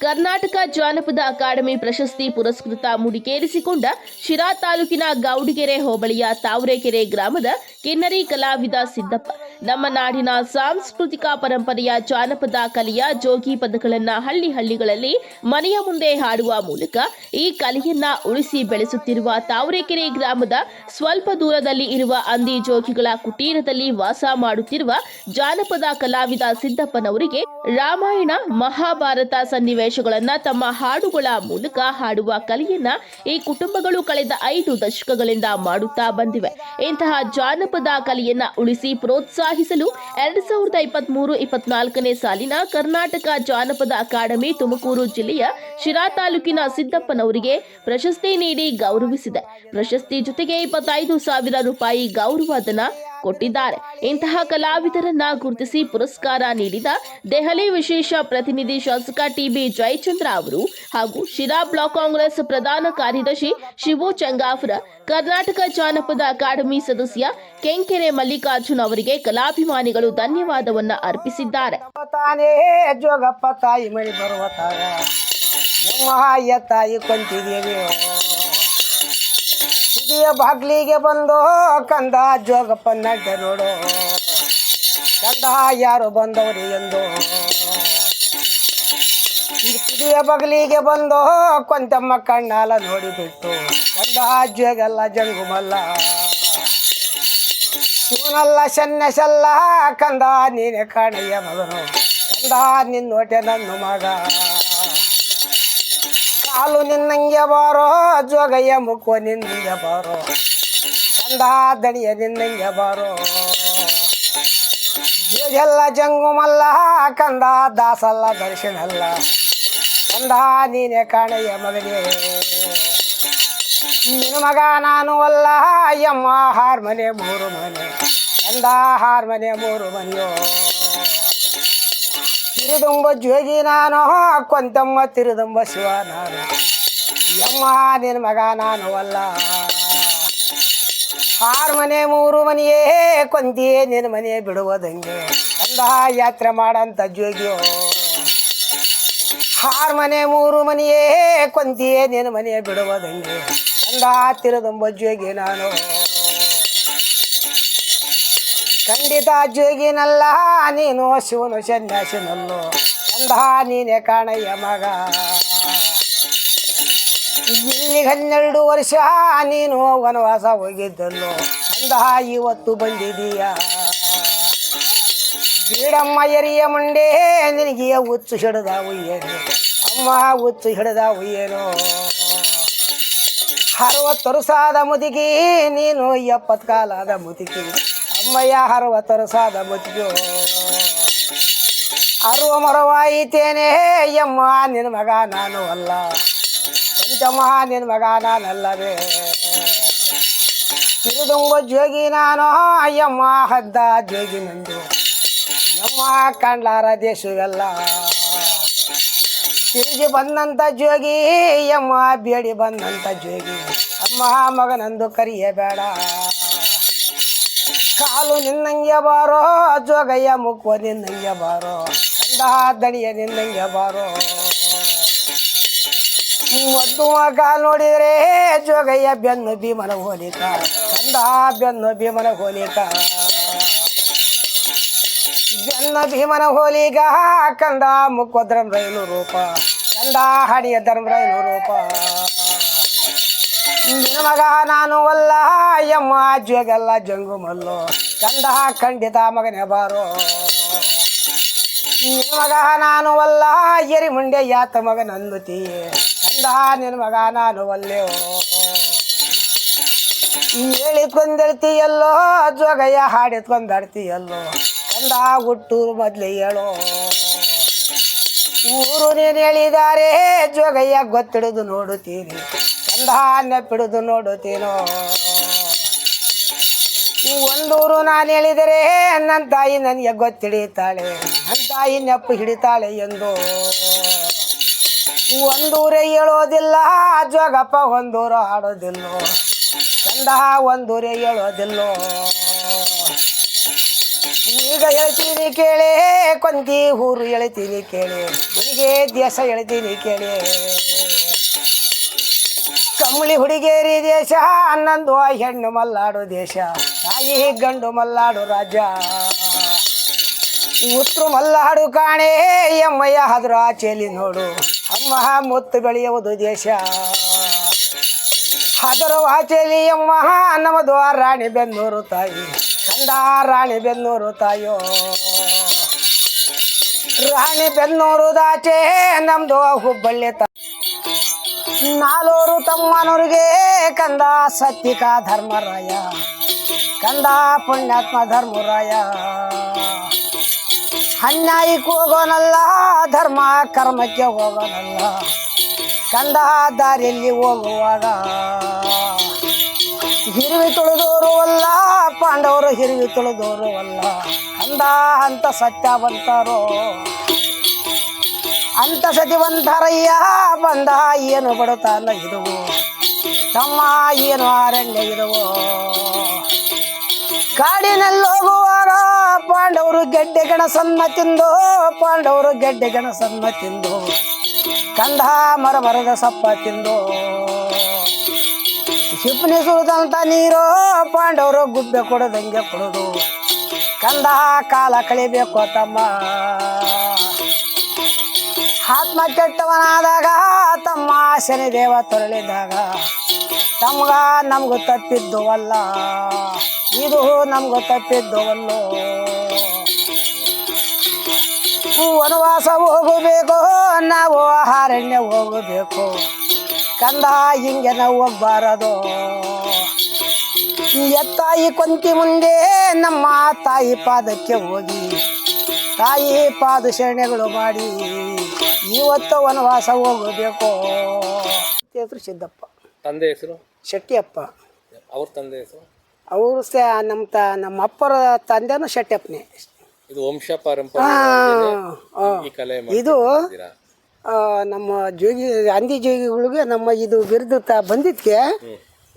ಕರ್ನಾಟಕ ಜಾನಪದ ಅಕಾಡೆಮಿ ಪ್ರಶಸ್ತಿ ಪುರಸ್ಕೃತ ಮುಡಿಕೇರಿಸಿಕೊಂಡ ಶಿರಾ ತಾಲೂಕಿನ ಗೌಡಿಗೆರೆ ಹೋಬಳಿಯ ತಾವರೆಕೆರೆ ಗ್ರಾಮದ ಕಿನ್ನರಿ ಕಲಾವಿದ ಸಿದ್ದಪ್ಪ. ನಮ್ಮ ನಾಡಿನ ಸಾಂಸ್ಕೃತಿಕ ಪರಂಪರೆಯ ಜಾನಪದ ಕಲೆಯ ಜೋಗಿ ಪದಗಳನ್ನ ಹಳ್ಳಿ ಹಳ್ಳಿಗಳಲ್ಲಿ ಮನೆಯ ಮುಂದೆ ಹಾಡುವ ಮೂಲಕ ಈ ಕಲೆಯನ್ನ ಉಳಿಸಿ ಬೆಳೆಸುತ್ತಿರುವ ತಾವರೆಕೆರೆ ಗ್ರಾಮದ ಸ್ವಲ್ಪ ದೂರದಲ್ಲಿ ಇರುವ ಅಂದಿ ಜೋಗಿಗಳ ಕುಟೀರದಲ್ಲಿ ವಾಸ ಮಾಡುತ್ತಿರುವ ಜಾನಪದ ಕಲಾವಿದ ಸಿದ್ದಪ್ಪನವರಿಗೆ ರಾಮಾಯಣ, ಮಹಾಭಾರತ ಸನ್ನಿವೇಶಗಳನ್ನ ತಮ್ಮ ಹಾಡುಗಳ ಮೂಲಕ ಹಾಡುವ ಕಲೆಯನ್ನ ಈ ಕುಟುಂಬಗಳು ಕಳೆದ ಐದು ದಶಕಗಳಿಂದ ಮಾಡುತ್ತಾ ಬಂದಿವೆ. ಇಂತಹ ಜಾನಪದ ಕಲೆಯನ್ನ ಉಳಿಸಿ ಪ್ರೋತ್ಸಾಹಿಸಲು ಎರಡ್ ಸಾವಿರದ ಇಪ್ಪತ್ತ್ ಮೂರು ಇಪ್ಪತ್ನಾಲ್ಕನೇ ಸಾಲಿನ ಕರ್ನಾಟಕ ಜಾನಪದ ಅಕಾಡೆಮಿ ತುಮಕೂರು ಜಿಲ್ಲೆಯ ಶಿರಾ ತಾಲೂಕಿನ ಸಿದ್ದಪ್ಪನವರಿಗೆ ಪ್ರಶಸ್ತಿ ನೀಡಿ ಗೌರವಿಸಿದೆ. ಪ್ರಶಸ್ತಿ ಜೊತೆಗೆ ಇಪ್ಪತ್ತೈದು ಸಾವಿರ ರೂಪಾಯಿ ಗೌರವಧನ ಕೊಟ್ಟಿದ್ದಾರೆ. ಇಂತಹ ಕಲಾವಿದರನ್ನ ಗುರುತಿಸಿ ಪುರಸ್ಕಾರ ನೀಡಿದ ದೆಹಲಿ ವಿಶೇಷ ಪ್ರತಿನಿಧಿ ಶಾಸಕ ಟಿಬಿ ಜಯಚಂದ್ರ ಅವರು ಹಾಗೂ ಶಿರಾ ಬ್ಲಾಕ್ ಕಾಂಗ್ರೆಸ್ ಪ್ರಧಾನ ಕಾರ್ಯದರ್ಶಿ ಶಿವು ಚಂಗಾಫ್ರ, ಕರ್ನಾಟಕ ಜಾನಪದ ಅಕಾಡೆಮಿ ಸದಸ್ಯ ಕೆಂಕೆರೆ ಮಲ್ಲಿಕಾರ್ಜುನ್ ಅವರಿಗೆ ಕಲಾಭಿಮಾನಿಗಳು ಧನ್ಯವಾದವನ್ನ ಅರ್ಪಿಸಿದ್ದಾರೆ. ತಾಯಿ ತುದಿಯ ಬಾಗ್ಲಿಗೆ ಬಂದು, ಕಂದ ಜೋಗಪ್ಪ ನಡ್ಡ ನೋಡು. ಕಂದ ಯಾರು ಬಂದವ್ರಿ ಎಂದು. ತುದಿಯ ಬಗಲಿಗೆ ಬಂದು ಕೊಂತಮ್ಮ ಕಣ್ಣಾಲ ನೋಡಿಬಿಟ್ಟು. ಕಂದ ಜೋಗಲ್ಲ ಜಂಗುಮಲ್ಲ. ಶಿವನಲ್ಲ ಸನ್ನೆಸಲ್ಲ ಕಂದ ನೀನೆ ಕಾಣಯ್ಯ ಮಗನು. ಕಂದ ನಿನ್ನೋಟೆ ನನ್ನ ಮಗ. ಕಾಲು ನಿನ್ನಂಗೆ ಬಾರೋ, ಜೋಗಯ್ಯ ಮುಖ ನಿನ್ನಂಗೆ ಬಾರೋ. ಚಂದ ದಣಿಯ ನಿನ್ನಂಗೆ ಬಾರೋ. ಜೋಗೆಲ್ಲ ಜಂಗುಮಲ್ಲ ಕಂದ ದಾಸಲ್ಲ ದರ್ಶನಲ್ಲ. ಕಂದ ನೀನೆ ಕಾಣಯ್ಯ ಮಗನೇ. ನಿನ್ನ ಮಗ, ನಾನು ಅಲ್ಲ, ಯಮ್ಮ ಹಾರ್ಮನೆ ಮೂರು ಮನೆ. ಕಂದ ಹಾರ್ಮನೆ ಮೂರು ಮನೆಯೋ. ತಿರುದುಂಬ ಜೋಗಿ ನಾನು ಕೊಂತಮ್ಮ ತಿರುದುಂಬ ಶಿವ ನಾನು. ಯಮ್ಮ ನಿನ್ನ ಮಗ ನಾನು ಅಲ್ಲ. ಆರು ಮನೆ, ಮೂರು ಮನೆಯೇ, ಕೊಂತಿಯೇ ನಿನ್ನ ಮನೆ ಬಿಡುವುದಂಗೆ. ಅಂದ ಯಾತ್ರೆ ಮಾಡಂತ ಜೋಗಿಯೋ ಆರು ಮನೆ, ಮೂರು ಮನೆಯೇ, ಕೊಂತಿಯೇ ನಿನ್ನ ಮನೆ ಬಿಡುವುದಂಗೆ. ಅಂದ ತಿರುದುಂಬ ಜೋಗಿ ನಾನು. ಖಂಡಿತ ಜೋಗಿನಲ್ಲ, ನೀನು ಶಿವನು ಸನ್ಯಾಸಿನಲ್ಲೋ. ಚಂದ ನೀನೆ ಕಾಣಯ್ಯ ಮಗ. ಇಲ್ಲಿ ಹನ್ನೆರಡು ವರ್ಷ ನೀನು ವನವಾಸ ಹೋಗಿದ್ದಲ್ಲೋ. ಚಂದ ಇವತ್ತು ಬಂದಿದೀಯ ಬೀಡಮ್ಮ ಎರಿಯ ಮುಂಡೆ ನಿನಗೆ ಹುಚ್ಚು ಹಿಡ್ದಾವು ಏನು? ಅಮ್ಮ ಹುಚ್ಚು ಹಿಡ್ದಾವು ಏನೋ? ಅರವತ್ತು ವರ್ಷದ ಮುದುಕಿ, ನೀನು ಎಪ್ಪತ್ತು ಕಾಲದ ಮುದುಕಿ. ಅಮ್ಮಯ್ಯ ಅರವತ್ತು ಸಾದ ಮುದುಕಿಯೋ ಅರುವ ಮರವಾಯಿತೇನೆ ಯಮ್ಮ ನಿನ್ನ ಮಗ ನಾನು ಅಲ್ಲ. ಪಂಚಮ ನಿನ್ನ ಮಗ ನಾನಲ್ಲವೇ. ತಿರುದುಂಬ ಜೋಗಿ ನಾನು ಅಯ್ಯಮ್ಮ ಹದ್ದ ಜೋಗಿ ನಂದು. ಯಮ್ಮ ಕಂಡ್ಲಾರ ದೇಶವೆಲ್ಲ. ತಿರುಗಿ ಬಂದಂತ ಜೋಗಿ ಯಮ್ಮ ಬೇಡಿ ಬಂದಂತ ಜೋಗಿ. ಅಮ್ಮ ಮಗನಂದು ಕರಿಯಬೇಡ. ಕಾಲು ನಿನ್ನಂಗೆ ಬಾರೋ, ಜೋಗಯ್ಯ ಮುಕ್ಕುವ ನಿನ್ನಂಗೆ ಬಾರೋ ಕಂದ ದಣಿಯ ನಿನ್ನಂಗೆ ಬಾರೋ. ಮದ್ದು ಮಗ ನೋಡಿದ್ರೆ ಜೋಗಯ್ಯ ಬೆನ್ನು ಭೀಮನ ಹೋಲಿಕ ಕಂದ ಬೆನ್ನು ಭೀಮನ ಹೋಲಿಕ. ಬೆನ್ನ ಭೀಮನ ಹೋಲಿಗ ಕಂದ ಮುಕ್ಕೋದ್ರಂ ರೈಲು ರೂಪ ಕಂದ ಹಣಿಯ ಧರ್ಮರೈಲು ರೂಪ. ನಿನ್ನ ಮಗ ನಾನು ಅಲ್ಲ ಯಮ್ಮ ಜಂಗು ಮಲ್ಲು. ಕಂದ ಖಂಡಿತ ಮಗನೇ ಬಾರೋ. ನಿನ್ನ ಮಗ ನಾನು ಅಲ್ಲ ಎರಿ ಮುಂಡೆ ಯಾತ ಮಗ ನಂದುತಿ. ಕಂದ ನಿನ್ನ ಮಗ ನಾನು ಅಲ್ಲೇವೋ ಹೇಳಿಕೊಂದಿರ್ತೀಯಲ್ಲೋ ಜೋಗಯ್ಯ ಹಾಡಿತ್ಕೊಂಡಾಡ್ತೀಯಲ್ಲೋ ಕಂದ ಹುಟ್ಟೂರು ಮೊದ್ಲೇ ಹೇಳೋ. ಊರು ನೀನು ಹೇಳಿದಾರೆ, ಜೋಗಯ್ಯ ಗೊತ್ತಿಡಿದು ನೋಡುತ್ತೀನಿ. ಕಂದ ಪಿಡಿದು ನೋಡುತ್ತೀನೋ ಒಂದೂರು ನಾನು ಹೇಳಿದರೆ ನನ್ನ ತಾಯಿ ನನಗೆ ಗೊತ್ತಿಡಿತಾಳೆ ನನ್ನ ತಾಯಿ ನೆಪ್ಪು ಹಿಡಿತಾಳೆ ಎಂದು. ಒಂದೂರೇ ಹೇಳೋದಿಲ್ಲ, ಜೋಗಪ್ಪ ಒಂದೂರು ಆಡೋದಿಲ್ಲೋ ಚಂದ ಒಂದೂರೇ ಹೇಳೋದಿಲ್ಲೋ. ಈಗ ಹೇಳ್ತೀನಿ ಕೇಳಿ, ಕೊಂದಿ ಊರು ಹೇಳ್ತೀನಿ ಕೇಳಿ ನಿನಗೆ ದೇಶ ಹೇಳ್ತೀನಿ ಕೇಳಿ. ಕಮ್ಮಳಿ ಹುಡುಗೇರಿ ದೇಶ, ಹನ್ನೊಂದು ಹೆಣ್ಣು ಮಲ್ಲಾಡು ದೇಶ. ತಾಯಿ ಗಂಡು ಮಲ್ಲಾಡು ರಾಜ. ಉತ್ರು ಮಲ್ಲಾಡು ಕಾಣೆ, ಎಮ್ಮಯ್ಯ ಹದ್ರ ಆಚೆಲಿ ನೋಡು. ಅಮ್ಮ ಮುತ್ತು ಬೆಳೆಯುವುದು ದೇಶ. ಹದರ ಆಚೆಲಿ ಎಮ್ಮ, ನಮ್ಮದು ರಾಣಿ ಬೆನ್ನೂರು ತಾಯಿ. ಕಂಡ ರಾಣಿ ಬೆನ್ನೂರು ತಾಯೋ. ರಾಣಿ ಬೆನ್ನೂರು ದಾಚೆ, ನಮ್ದು ಹುಬ್ಬಳ್ಳಿ ತ ನಾಲ್ವರು ತಮ್ಮನವ್ರಿಗೆ ಕಂದ ಸತ್ಯಿಕ ಧರ್ಮರಾಯ, ಕಂದ ಪುಣ್ಯಾತ್ಮ ಧರ್ಮರಾಯ. ಅನ್ಯಾಯಕ್ಕೆ ಹೋಗೋನಲ್ಲ ಧರ್ಮ ಕರ್ಮಕ್ಕೆ ಹೋಗೋನಲ್ಲ, ಕಂದ ದಾರಿಯಲ್ಲಿ ಹೋಗುವಾಗ. ಹಿರಿವಿ ತುಳಿದೋರು ಅಲ್ಲ ಪಾಂಡವರು ಹಿರಿವಿ ತುಳಿದೋರು ಅಲ್ಲ ಕಂದ ಅಂತ ಸತ್ಯವಂತರು ಅಂತ ಸತಿವಂತರಯ್ಯ, ಬಂದ ಏನು ಬಡತಾನ ಇದುವು? ತಮ್ಮ ಏನು ಅರಣ್ಯ ಕಾಡಿನಲ್ಲಿ ಹೋಗುವಾಗ ಪಾಂಡವರು ಗೆಡ್ಡೆ ಗಣಸನ್ನ ತಿಂದು? ಪಾಂಡವರು ಗೆಡ್ಡೆ ಗಣಸನ್ನ ತಿಂದು? ಕಂದ ಮರ ಮರದ ಸಪ್ಪ ತಿಂದು? ಶಿಪ್ನಿ ಸುರಿದಂತ ನೀರು? ಪಾಂಡವರು ಗುಬ್ಬೆ ಕೊಡೋದಂಗೆ ಕೊಡೋದು? ಕಂದ ಕಾಲ ಕಳಿಬೇಕು ತಮ್ಮ. ಆತ್ಮ ಕೆಟ್ಟವನಾದಾಗ, ತಮ್ಮ ಶನಿ ದೇವ ತೊರಳಿದಾಗ, ತಮ್ಗ ನಮ್ಗ ತಪ್ಪಿದ್ದು ಅಲ್ಲ ಇದು ನಮ್ಗ ತಪ್ಪಿದ್ದು ಅಲ್ಲೋ ವನವಾಸ ಹೋಗಬೇಕು, ನಾವು ಅರಣ್ಯ ಹೋಗಬೇಕು, ಕಂದ ಹಿಂಗೆ ನಾವು ಹೋಗ್ಬಾರದು. ಎತ್ತಾಯಿ ಕೊಂತಿ ಮುಂದೆ ನಮ್ಮ ತಾಯಿ ಪಾದಕ್ಕೆ ಹೋಗಿ, ತಾಯಿ ಪಾದ ಶರಣೆಗಳು ಮಾಡಿ ಇವತ್ತು ವನವಾಸ ಹೋಗಬೇಕು. ಹೆಸರು ಸಿದ್ದಪ್ಪ. ತಂದೆ ಹೆಸರು? ಶೆಟ್ಟಿಯಪ್ಪ. ಅವ್ರ ತಂದೆ ಹೆಸರು? ಅವರು ಸ ನಮ್ಮ ತ ನಮ್ಮ ಅಪ್ಪರ ತಂದೆನೂ ಶೆಟ್ಟಿಯಪ್ಪನೇ. ಇದು ವಂಶ ಪರಂಪರೆ ಆ, ಈ ಕಲೆ ಇದು? ಆ, ನಮ್ಮ ಜೋಗಿ ಅಂದಿ ಜೋಗಿಗಳಿಗೆ ನಮ್ಮ ಇದು ಬಿರುದು ತ ಬಂದಿದ್ದಕ್ಕೆ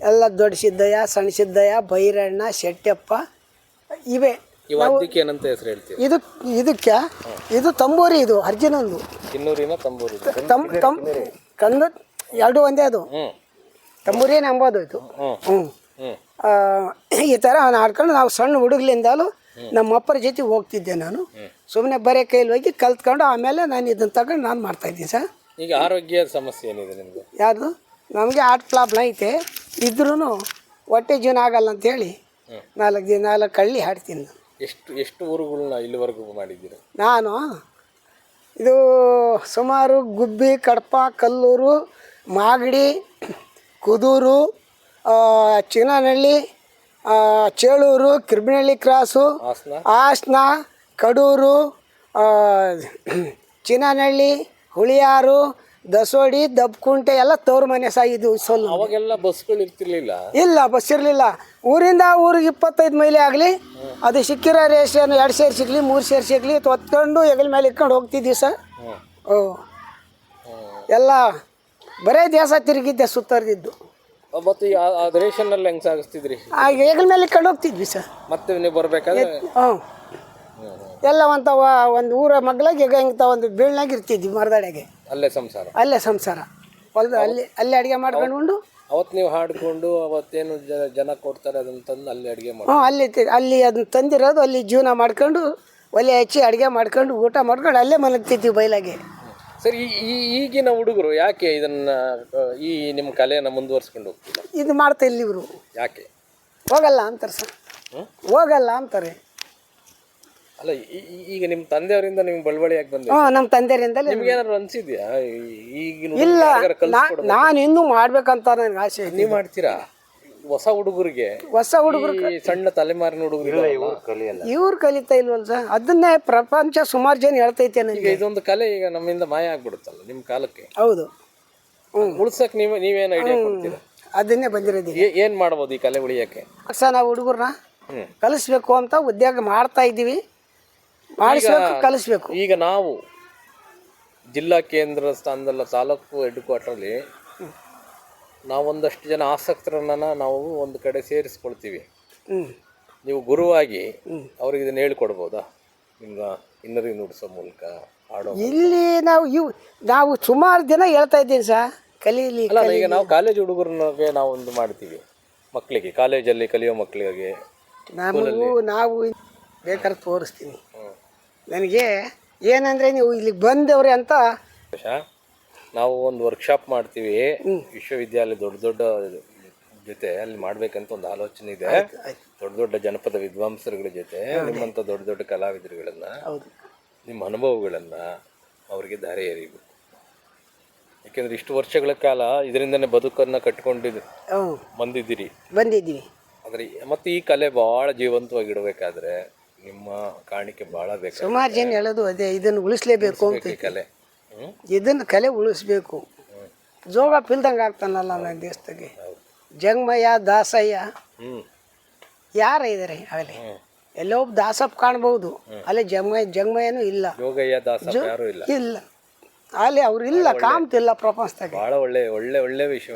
ಎಲ್ಲ ದೊಡ್ಡ ಸಿದ್ದಯ್ಯ ಸಣ್ಣ ಸಿದ್ದಯ್ಯ ಭೈರಣ್ಣ ಶೆಟ್ಟಿಯಪ್ಪ ಇವೆ. ವಾದ್ಯಕ್ಕೆ ಏನಂತ ಹೆಸರು ಹೇಳ್ತೀವಿ ಇದು ಇದಕ್ಕೆ ಇದು ತಂಬೂರಿ ಇದು ಅರ್ಜುನಂದು ಕಿನ್ನೂರಿನ ತಂಬೂರಿ ಕನ್ನಡ ಎರಡು ಒಂದೇ ಅದು. ತಂಬೂರಿ ನಂಬೋದು ಅಂಬೋದು ಇದು. ಹ್ಮ್. ಹ್ಞೂ ಆ, ಈ ಥರ ಆಡ್ಕೊಂಡು ನಾವು ಸಣ್ಣ ಹುಡುಗ್ಲಿಂದಲೂ ನಮ್ಮ ಅಪ್ಪರ ಜೊತೆ ಹೋಗ್ತಿದ್ದೆ ನಾನು. ಸುಮ್ಮನೆ ಬರೀ ಕೈಲಿ ಹೋಗಿ ಕಲ್ತ್ಕೊಂಡು ಆಮೇಲೆ ನಾನು ಇದನ್ನು ತಗೊಂಡು ನಾನು ಮಾಡ್ತಾಯಿದ್ದೀನಿ ಸರ್. ಈಗ ಆರೋಗ್ಯ ಸಮಸ್ಯೆ ಏನಿದೆ ನಿಮಗೆ ಯಾರ್ದು? ನಮಗೆ ಆರ್ಟ್ ಪ್ರಾಬ್ಲಮ್ ಐತೆ. ಇದ್ರೂ ಹೊಟ್ಟೆ ಜೀವನ ಆಗಲ್ಲ ಅಂತೇಳಿ ನಾಲ್ಕು ದಿನ ನಾಲ್ಕು ಕಳ್ಳಿ ಹಾಡ್ತೀನಿ ನಾನು. ಎಷ್ಟು ಎಷ್ಟು ಊರುಗಳನ್ನ ಇಲ್ಲಿವರೆಗೂ ಮಾಡಿದ್ದೀರಿ? ನಾನು ಇದು ಸುಮಾರು ಗುಬ್ಬಿ ಕಡಪ ಕಲ್ಲೂರು ಮಾಗಡಿ ಕುದೂರು ಚಿನ್ನನಹಳ್ಳಿ ಚೇಳೂರು ಕಿರ್ಬಿನಹಳ್ಳಿ ಕ್ರಾಸು ಹಾಸನ? ಕಡೂರು ಚಿನ್ನನಹಳ್ಳಿ ಹುಳಿಯಾರು ದಸೋಡಿ ದಬ್ಕುಂಟೆ ಎಲ್ಲ ತವ್ರ ಮನೆ ಸಹ ಇದು ಸೊಲ್ಲು. ಅವಾಗೆಲ್ಲ ಬಸ್ಗಳು ಇರ್ತಿರ್ಲಿಲ್ಲ? ಇಲ್ಲ ಬಸ್ ಇರಲಿಲ್ಲ. ಊರಿಂದ ಊರಿಗೆ ಇಪ್ಪತ್ತೈದು ಮೈಲಿ ಆಗಲಿ ಅದು ಸಿಕ್ಕಿರೋ ರೇಷನ್ ಎರಡು ಸೇರು ಸಿಗಲಿ ಮೂರು ಸೇರು ಸಿಗ್ಲಿ ತೊತ್ಕೊಂಡು ಹೆಗಲ ಮೇಲೆ ಇಟ್ಕೊಂಡು ಹೋಗ್ತಿದ್ವಿ ಸರ್. ಓ ಎಲ್ಲ ಬರೇ ದೇಶ ತಿರುಗಿದ್ದೆ ಸುತ್ತರಿದ್ದು ಮತ್ತು ಆ ರೇಷನ್ನಲ್ಲಿ ಹೆಂಗ್ ಸಾಗಿಸ್ತಿದ್ರಿ? ಆಗ ಹೆಗಲ ಮೇಲೆ ಇಟ್ಕೊಂಡು ಹೋಗ್ತಿದ್ವಿ ಸರ್. ಮತ್ತೆ ನೀವು ಬರ್ಬೇಕಾದ್ರೆ? ಹ್ಞೂ ಎಲ್ಲ ಒಂದು ಒಂದು ಊರ ಮಗ್ಳಾಗ ಈಗ ಹಿಂಗೆ ಒಂದು ಬೀಳ್ನಾಗ ಇರ್ತಿದ್ವಿ ಮರದಡೆಗೆ ಅಲ್ಲೇ ಸಂಸಾರ. ಅಲ್ಲೇ ಸಂಸಾರ. ಹೊಲದ ಅಲ್ಲಿ ಅಲ್ಲೇ ಅಡುಗೆ ಮಾಡ್ಕೊಂಡು ಅವತ್ತು ನೀವು ಹಾಡ್ಕೊಂಡು ಅವತ್ತೇನು ಜನ ಜನ ಕೊಡ್ತಾರೆ ಅದನ್ನ ತಂದು ಅಲ್ಲಿ ಅಡುಗೆ ಮಾಡಿ ಹ್ಞೂ ಅಲ್ಲಿ ತಿ- ಅಲ್ಲಿ ಅದನ್ನ ತಂದಿರೋದು ಅಲ್ಲಿ ಜೀವನ ಮಾಡ್ಕೊಂಡು ಒಲೆ ಹಚ್ಚಿ ಅಡುಗೆ ಮಾಡ್ಕೊಂಡು ಊಟ ಮಾಡ್ಕೊಂಡು ಅಲ್ಲೇ ಮಲಗ್ತಿದ್ವಿ ಬಯಲಾಗೆ. ಸರಿ ಈ- ಈ ಈಗಿನ ಹುಡುಗರು ಯಾಕೆ ಇದನ್ನ ಈ ನಿಮ್ಮ ಕಲೆಯನ್ನು ಮುಂದುವರ್ಸ್ಕೊಂಡು ಹೋಗ್ತಿಲ್ಲ? ಇದು ಮಾಡ್ತಾ ಇಲ್ಲಿ ಇವರು. ಯಾಕೆ? ಹೋಗಲ್ಲ ಅಂತಾರೆ ಸರ್? ಹೋಗಲ್ಲ ಅಂತಾರೆ. ಅಲ್ಲ ಈಗ ನಿಮ್ಮ ತಂದೆಯವರಿಂದ ನಿಮ್ಗೆ ಬಳುವಳಿಯಾಗಿ ಬಂದ ನಮ್ಮ ತಂದೆರಿಂದಲೇ ನಿಮ್ಗೆ ಏನಾದ್ರು ಅನ್ಸಿದ್ಯಾ? ಈ- ಈಗಿನ ಇಲ್ಲ ನಾನು ಇನ್ನೂ ಮಾಡ್ಬೇಕಂತ ನನಗೆ ಆಸೆ ನೀವು ಮಾಡ್ತೀರಾ? ಹೊಸ ಹುಡುಗರಿಗೆ? ಹೊಸ ಹುಡುಗರು ಈ ಸಣ್ಣ ತಲೆಮಾರಿನ ಹುಡುಗರು ಇವ್ರು ಕಲಿತಾ ಇಲ್ವಲ್ಲ ಸರ್ ಅದನ್ನೇ ಪ್ರಪಂಚ ಸುಮಾರು ಜನ ಹೇಳ್ತೈತೆ ಈಗ ನನಗೆ ಇದೊಂದು ಕಲೆ ಈಗ ನಮ್ಮಿಂದ ಮಾಯ ಆಗ್ಬಿಡುತ್ತಲ್ಲ ನಿಮ್ಮ ಕಾಲಕ್ಕೆ. ಹೌದು. ಹ್ಞೂ ಉಳ್ಸಕ್ ನೀವು ನೀವೇನು ಐಡಿಯಾ ಕೊಡ್ತೀರಾ? ಅದನ್ನೇ ಬಂದಿರೋದು ಏನು ಏನ್ ಮಾಡ್ಬೋದು ಈ ಕಲೆ ಉಳಿಯಕ್ಕೆ? ಸರ್ ನಾವು ಹುಡುಗರನ್ನ ಕಲಿಸ್ಬೇಕು ಅಂತ ಉದ್ಯೋಗ ಮಾಡ್ತಾ ಇದ್ದೀವಿ. ಕಲಿಸ್ಬೇಕು. ಈಗ ನಾವು ಜಿಲ್ಲಾ ಕೇಂದ್ರ ಸ್ಥಾನದಲ್ಲ ತಾಲೂಕು ಹೆಡ್ ಕ್ವಾರ್ಟರ್ಲಿ ನಾವೊಂದಷ್ಟು ಜನ ಆಸಕ್ತರನ್ನ ನಾವು ಒಂದು ಕಡೆ ಸೇರಿಸ್ಕೊಳ್ತೀವಿ. ನೀವು ಗುರುವಾಗಿ ಅವ್ರಿಗೆ ಇದನ್ನ ಹೇಳ್ಕೊಡ್ಬೋದಾ? ನಿಮ್ಮ ಇನ್ನರಿಗೆ ನುಡಿಸೋ ಮೂಲಕ ಹಾಡೋ ಇಲ್ಲಿ ನಾವು ಇವು ನಾವು ಸುಮಾರು ದಿನ ಹೇಳ್ತಾ ಇದ್ದೀನಿ ಸರ್ ಕಲೀಲಿ ಅಲ್ಲ ಈಗ ನಾವು ಕಾಲೇಜ್ ಹುಡುಗರಿಗೆ ನಾವು ಒಂದು ಮಾಡ್ತೀವಿ ಮಕ್ಕಳಿಗೆ ಕಾಲೇಜಲ್ಲಿ ಕಲಿಯೋ ಮಕ್ಕಳಿಗೆ ನಮಗೂ ನಾವು ಬೇಕಾದ್ರೆ ತೋರಿಸ್ತೀನಿ. ನನಗೆ ಏನಂದರೆ ನೀವು ಇಲ್ಲಿಗೆ ಬಂದವ್ರೆ ಅಂತ. ನಾವು ಒಂದು ವರ್ಕ್ಶಾಪ್ ಮಾಡ್ತೀವಿ. ವಿಶ್ವವಿದ್ಯಾಲಯ ದೊಡ್ಡ ದೊಡ್ಡ ಜೊತೆ ಅಲ್ಲಿ ಮಾಡ್ಬೇಕಂತ ಒಂದು ಆಲೋಚನೆ ಇದೆ. ದೊಡ್ಡ ದೊಡ್ಡ ಜನಪದ ವಿದ್ವಾಂಸರುಗಳ ಜೊತೆ ನಿಮ್ಮಂತ ದೊಡ್ಡ ದೊಡ್ಡ ಕಲಾವಿದರುಗಳನ್ನ ನಿಮ್ಮ ಅನುಭವಗಳನ್ನ ಅವರಿಗೆ ದಾರಿ ಎರಿಬೇಕು ಯಾಕೆಂದ್ರೆ ಇಷ್ಟು ವರ್ಷಗಳ ಕಾಲ ಇದರಿಂದನೇ ಬದುಕನ್ನ ಕಟ್ಕೊಂಡಿದ್ದು ಹ್ಞೂ ಬಂದಿದ್ದೀರಿ. ಬಂದಿದ್ದೀವಿ. ಆದ್ರೆ ಮತ್ತೆ ಈ ಕಲೆ ಬಹಳ ಜೀವಂತವಾಗಿ ಇಡಬೇಕಾದ್ರೆ ನಿಮ್ಮ ಕಾಣಿಕೆ ಬಹಳ ಬೇಕು ಸುಮಾರು ಜನ ಹೇಳೋದು ಅದೇ ಇದನ್ನು ಉಳಿಸ್ಲೇಬೇಕು ಅಂತ ಈ ಕಲೆ? ಹ್ಮ್? ಇದನ್ನು ಕಲೆ ಉಳಿಸ್ಬೇಕು. ಜೋಗ ಪಿಲ್ದಂಗೆ ಆಗ್ತಾನಲ್ಲ ನನ್ನ ದೇಶದಾಗೆ. ಜಂಗಮಯ್ಯ ದಾಸಯ್ಯ ಹ್ಮ್. ಯಾರ ಇದ್ದಾರೆ ಆಗಲೇ ಎಲ್ಲೋ ಒಬ್ಬ ದಾಸಪ್ಪ ಕಾಣ್ಬೋದು. ಅಲ್ಲಿ ಜಂಗಮಯ್ಯ ಜಂಗಮಯ್ಯನೂ ಇಲ್ಲ. ಯೋಗಯ್ಯ ದಾಸ ಯಾರು ಇಲ್ಲ. ಇಲ್ಲ. ಅಲ್ಲಿ ಅವ್ರು ಇಲ್ಲ ಕಾಮ್ತಿಲ್ಲ ಪ್ರಪಂಚದಾಗೆ. ಬಹಳ ಒಳ್ಳೆ ಒಳ್ಳೆ ಒಳ್ಳೆ ವಿಷಯ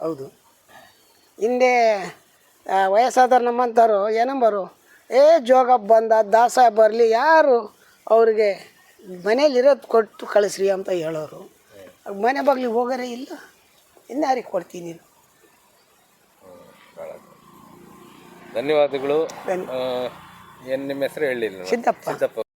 ಹೌದು. ಹಿಂದೆ. ಆ, ವಯಸ್ಸಾದವ್ರು ನಮ್ಮಂಥವ್ರು ಏನಂಬರು ಏ ಜೋಗ ಬಂದ ದಾಸ ಬರಲಿ ಯಾರು ಅವ್ರಿಗೆ ಮನೇಲಿರೋದು ಕೊಟ್ಟು ಕಳಿಸ್ರಿ ಅಂತ ಹೇಳೋರು. ಮನೆ ಬಾಗ್ಲಿಗೆ ಹೋಗೋರೇ ಇಲ್ಲ. ಇನ್ನಾರಿಗೆ ಕೊಡ್ತೀನಿ ಧನ್ಯವಾದಗಳು. ಏನು ನಿಮ್ಮ ಹೆಸರು ಹೇಳಿಲ್ಲ ಸಿದ್ದಪ್ಪ. ಸಿದ್ದಪ್ಪ